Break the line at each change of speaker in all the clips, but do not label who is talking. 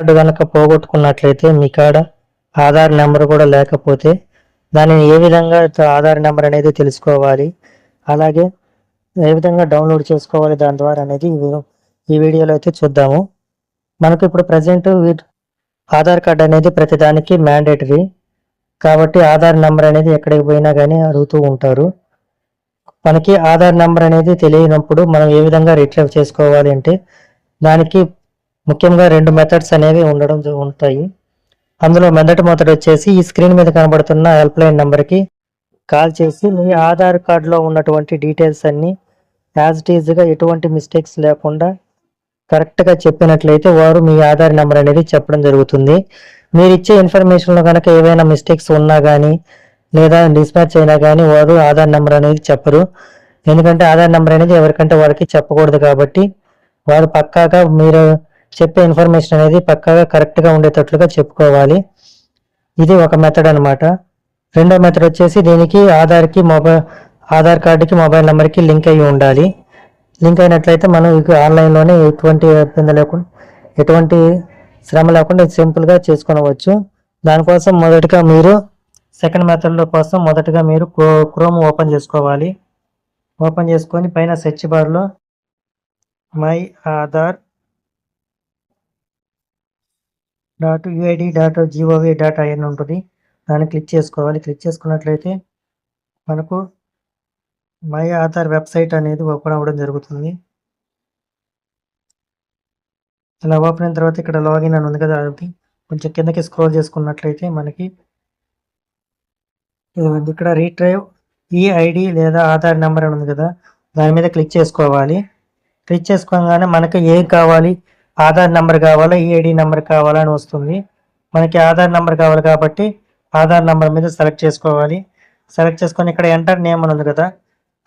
Card కనుక పోగొట్టుకున్నట్లయితే మీ కాడ Aadhaar number కూడా లేకపోతే దానిని ఏ విధంగా ఆధార్ నెంబర్ అనేది తెలుసుకోవాలి అలాగే ఏ విధంగా డౌన్లోడ్ చేసుకోవాలి దాని ద్వారా అనేది ఈ వీడియోలో అయితే చూద్దాము. మనకు ఇప్పుడు ప్రజెంట్ ఆధార్ కార్డ్ అనేది ప్రతిదానికి మ్యాండేటరీ కాబట్టి ఆధార్ నెంబర్ అనేది ఎక్కడికి పోయినా కానీ అడుగుతూ ఉంటారు. మనకి ఆధార్ నెంబర్ అనేది తెలియనప్పుడు మనం ఏ విధంగా రిట్రీవ్ చేసుకోవాలి అంటే దానికి ముఖ్యంగా రెండు మెథడ్స్ అనేవి ఉండడం ఉంటాయి. అందులో మొదటి మొదటి వచ్చేసి ఈ స్క్రీన్ మీద కనబడుతున్న హెల్ప్లైన్ నెంబర్కి కాల్ చేసి మీ ఆధార్ కార్డులో ఉన్నటువంటి డీటెయిల్స్ అన్నీ యాజ్ ఇట్ ఈజ్గా ఎటువంటి మిస్టేక్స్ లేకుండా కరెక్ట్గా చెప్పినట్లయితే వారు మీ ఆధార్ నెంబర్ అనేది చెప్పడం జరుగుతుంది. మీరు ఇచ్చే ఇన్ఫర్మేషన్లో కనుక ఏవైనా మిస్టేక్స్ ఉన్నా కానీ లేదా డిస్పాచ్ అయినా కానీ వారు ఆధార్ నెంబర్ అనేది చెప్పరు. ఎందుకంటే ఆధార్ నెంబర్ అనేది ఎవరికంటే వారికి చెప్పకూడదు కాబట్టి వారు పక్కాగా మీరు చెప్పే ఇన్ఫర్మేషన్ అనేది పక్కాగా కరెక్ట్గా ఉండేటట్లుగా చెప్పుకోవాలి. ఇది ఒక మెథడ్ అనమాట రెండో మెథడ్ వచ్చేసి దీనికి ఆధార్కి మొబైల్ ఆధార్ కార్డుకి మొబైల్ నెంబర్కి లింక్ అయ్యి ఉండాలి. లింక్ అయినట్లయితే మనం ఇక ఆన్లైన్లోనే ఎటువంటి ఇబ్బంది లేకుండా ఎటువంటి శ్రమ లేకుండా సింపుల్గా చేసుకోవచ్చు దానికోసం మొదటగా మీరు సెకండ్ మెథడ్లో కోసం మొదటగా మీరు క్రో క్రోమ్ ఓపెన్ చేసుకోవాలి. ఓపెన్ చేసుకొని పైన సెర్చ్ బార్లో my Aadhaar dot UID dot GOV dot IN ఉంటుంది. దాన్ని క్లిక్ చేసుకోవాలి. క్లిక్ చేసుకున్నట్లయితే మనకు మై ఆధార్ వెబ్సైట్ అనేది ఓపెన్ అవ్వడం జరుగుతుంది. ఇలా ఓపెన్ అయిన తర్వాత ఇక్కడ లాగిన్ అని ఉంది కదా అది. కొంచెం కిందకి స్క్రోల్ చేసుకున్నట్లయితే మనకి ఇదిగోండి ఇక్కడ రీట్రైవ్ ఈ ఐడి లేదా ఆధార్ నెంబర్ అని ఉంది కదా. దాని మీద క్లిక్ చేసుకోవాలి. క్లిక్ చేసుకోగానే మనకి ఏం కావాలి? ఆధార్ నెంబర్ కావాలా ఈఐడి నెంబర్ కావాలా అని వస్తుంది. మనకి ఆధార్ నెంబర్ కావాలి కాబట్టి ఆధార్ నెంబర్ మీద సెలెక్ట్ చేసుకోవాలి. సెలెక్ట్ చేసుకొని ఇక్కడ ఎంటర్ నేమ్ అని ఉంది కదా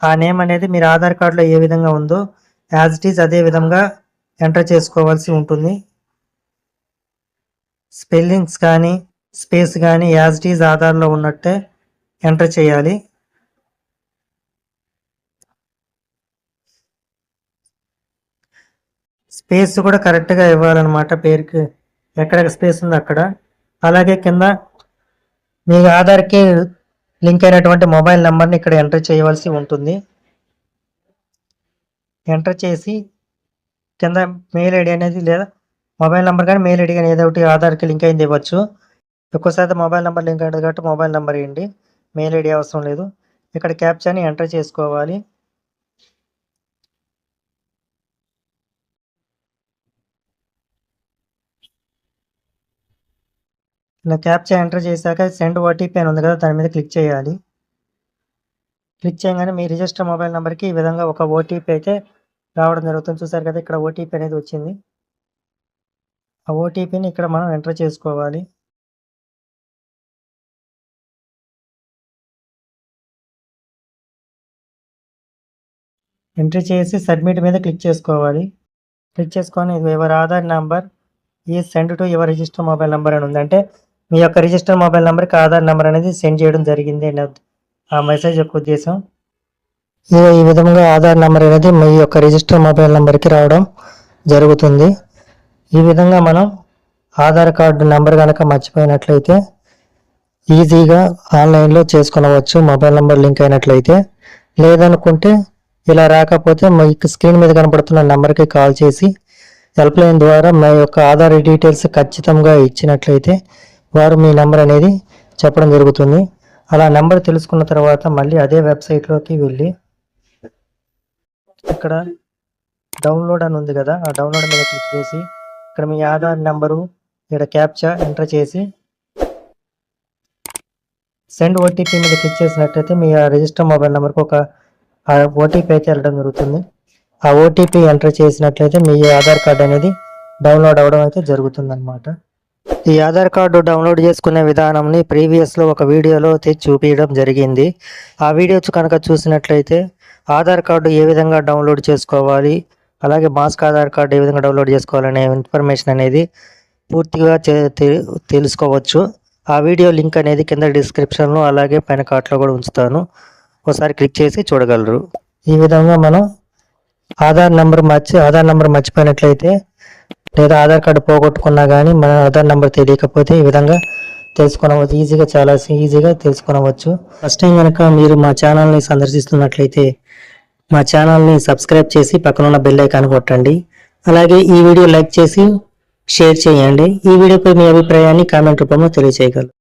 ఆ నేమ్ అనేది మీరు ఆధార్ కార్డులో ఏ విధంగా ఉందో యాజ్ ఇట్ ఈజ్ అదే విధంగా ఎంటర్ చేసుకోవాల్సి ఉంటుంది. స్పెల్లింగ్స్ కానీ స్పేస్ కానీ యాజ్ ఇట్ ఈజ్ ఆధార్లో ఉన్నట్టే ఎంటర్ చేయాలి. స్పేస్ కూడా కరెక్ట్గా ఇవ్వాలన్నమాట పేరుకి. ఎక్కడ స్పేస్ ఉందో అక్కడ. అలాగే కింద మీ ఆధార్కి లింక్ అయినటువంటి మొబైల్ నెంబర్ని ఇక్కడ ఎంటర్ చేయవలసి ఉంటుంది. ఎంటర్ చేసి కింద మెయిల్ ఐడి అనేది లేదా మొబైల్ నెంబర్ కానీ మెయిల్ ఐడి కానీ ఏదో ఒకటి ఆధార్కి లింక్ అయింది ఇవ్వచ్చు. ఎక్కువ శాతం మొబైల్ నెంబర్ లింక్ అయింది కాబట్టి మొబైల్ నెంబర్ ఇవ్వండి. మెయిల్ ఐడి అవసరం లేదు. ఇక్కడ క్యాప్చర్ని ఎంటర్ చేసుకోవాలి. ఇలా క్యాప్చా ఎంటర్ చేశాక సెండ్ ఓటీపీ అని ఉంది కదా దాని మీద క్లిక్ చేయాలి. క్లిక్ చేయగానే మీ రిజిస్టర్ మొబైల్ నెంబర్కి ఈ విధంగా ఒక ఓటీపీ అయితే రావడం జరుగుతుంది. చూసారు కదా ఇక్కడ ఓటీపీ అనేది వచ్చింది. ఆ ఓటీపీని ఇక్కడ మనం ఎంటర్ చేసుకోవాలి. ఎంట్రీ చేసి సబ్మిట్ మీద క్లిక్ చేసుకోవాలి. క్లిక్ చేసుకొని యువర్ ఆధార్ నెంబర్ ఈ send to your register mobile number అని ఉందంటే మీ యొక్క రిజిస్టర్ మొబైల్ నెంబర్కి ఆధార్ నెంబర్ అనేది సెండ్ చేయడం జరిగింది అని ఆ మెసేజ్ యొక్క ఉద్దేశం. ఈ ఈ విధంగా ఆధార్ నెంబర్ అనేది మీ యొక్క రిజిస్టర్ మొబైల్ నెంబర్కి రావడం జరుగుతుంది. ఈ విధంగా మనం ఆధార్ కార్డు నెంబర్ కనుక మర్చిపోయినట్లయితే ఈజీగా ఆన్లైన్లో చేసుకునవచ్చు మొబైల్ నెంబర్ లింక్ అయినట్లయితే. లేదనుకుంటే ఇలా రాకపోతే మీకు స్క్రీన్ మీద కనపడుతున్న నెంబర్కి కాల్ చేసి హెల్ప్ లైన్ ద్వారా మా యొక్క ఆధార్ డీటెయిల్స్ ఖచ్చితంగా ఇచ్చినట్లయితే వారు మీ నెంబర్ అనేది చెప్పడం జరుగుతుంది. అలా నెంబర్ తెలుసుకున్న తర్వాత మళ్ళీ అదే వెబ్సైట్లోకి వెళ్ళి ఇక్కడ డౌన్లోడ్ అని ఉంది కదా ఆ డౌన్లోడ్ మీద క్లిక్ చేసి ఇక్కడ మీ ఆధార్ నెంబరు ఇక్కడ క్యాప్చా ఎంటర్ చేసి సెండ్ ఓటీపీ మీద క్లిక్ చేసినట్లయితే మీ రిజిస్టర్ మొబైల్ నెంబర్కి ఒక ఓటీపీ అయితే వెళ్ళడం జరుగుతుంది. ఆ ఓటీపీ ఎంటర్ చేసినట్లయితే మీ ఆధార్ కార్డ్ అనేది డౌన్లోడ్ అవ్వడం అయితే జరుగుతుంది అనమాట ఈ ఆధార్ కార్డు డౌన్లోడ్ చేసుకునే విధానంని ప్రీవియస్లో ఒక వీడియోలో చూపించడం జరిగింది. ఆ వీడియో కనుక చూసినట్లయితే ఆధార్ కార్డు ఏ విధంగా డౌన్లోడ్ చేసుకోవాలి అలాగే మాస్క్ ఆధార్ కార్డు ఏ విధంగా డౌన్లోడ్ చేసుకోవాలనే ఇన్ఫర్మేషన్ అనేది పూర్తిగా తెలుసుకోవచ్చు. ఆ వీడియో లింక్ అనేది కింద డిస్క్రిప్షన్లో అలాగే పైన కార్ట్లో కూడా ఉంచుతాను. ఒకసారి క్లిక్ చేసి చూడగలరు. ఈ విధంగా మనం ఆధార్ నెంబర్ మర్చి ఆధార్ నెంబర్ మర్చిపోయినట్లయితే లేదా ఆధార్ కార్డు పోగొట్టుకున్నా కానీ మన ఆధార్ నెంబర్ తెలియకపోతే ఈ విధంగా తెలుసుకునవచ్చు. ఈజీగా చాలా ఈజీగా తెలుసుకోవచ్చు ఫస్ట్ టైం కనుక మీరు మా ఛానల్ని సందర్శిస్తున్నట్లయితే మా ఛానల్ని సబ్స్క్రైబ్ చేసి పక్కనున్న బెల్ ఐకాన్ కొట్టండి. అలాగే ఈ వీడియో లైక్ చేసి షేర్ చేయండి. ఈ వీడియోపై మీ అభిప్రాయాన్ని కామెంట్ రూపంలో తెలియజేయగలరు